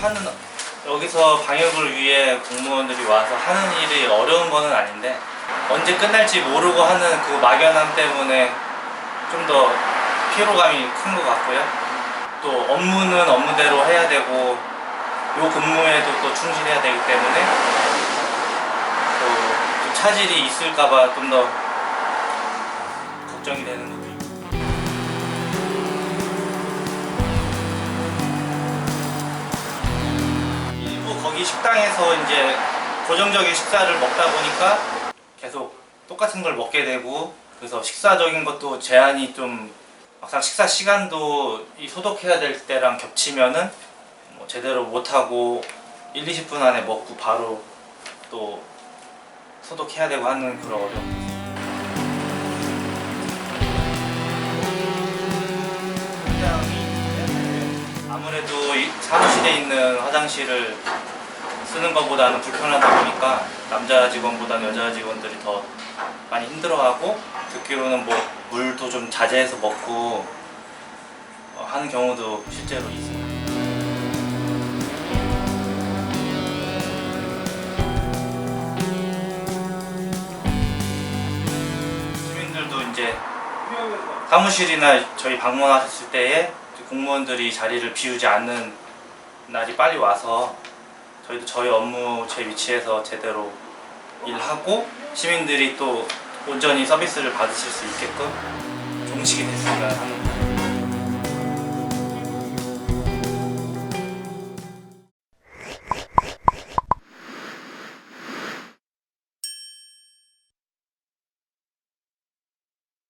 하는 여기서 방역을 위해 공무원들이 와서 하는 일이 어려운 거는 아닌데 언제 끝날지 모르고 하는 그 막연함 때문에 좀 더 피로감이 큰 것 같고요. 또 업무는 업무대로 해야 되고 요 근무에도 또 충실해야 되기 때문에 또 좀 차질이 있을까봐 좀 더 걱정이 되는 것도 식당에서 이제 고정적인 식사를 먹다 보니까 계속 똑같은 걸 먹게 되고 그래서 식사적인 것도 제한이 좀 막상 식사 시간도 이 소독해야 될 때랑 겹치면은 뭐 제대로 못 하고 1, 20분 안에 먹고 바로 또 소독해야 되고 하는 그런. 굉장히 아무래도 이 사무실에 있는 화장실을 쓰는 것보다는 불편하다 보니까 남자 직원보다는 여자 직원들이 더 많이 힘들어하고 듣기로는 뭐 물도 좀 자제해서 먹고 어, 하는 경우도 실제로 있습니다. 시민들도 이제 사무실이나 저희 방문하셨을 때에 공무원들이 자리를 비우지 않는 날이 빨리 와서 저희도 저희 업무 제 위치에서 제대로 일하고 시민들이 또 온전히 서비스를 받으실 수 있게끔 종식이 됐으면 하는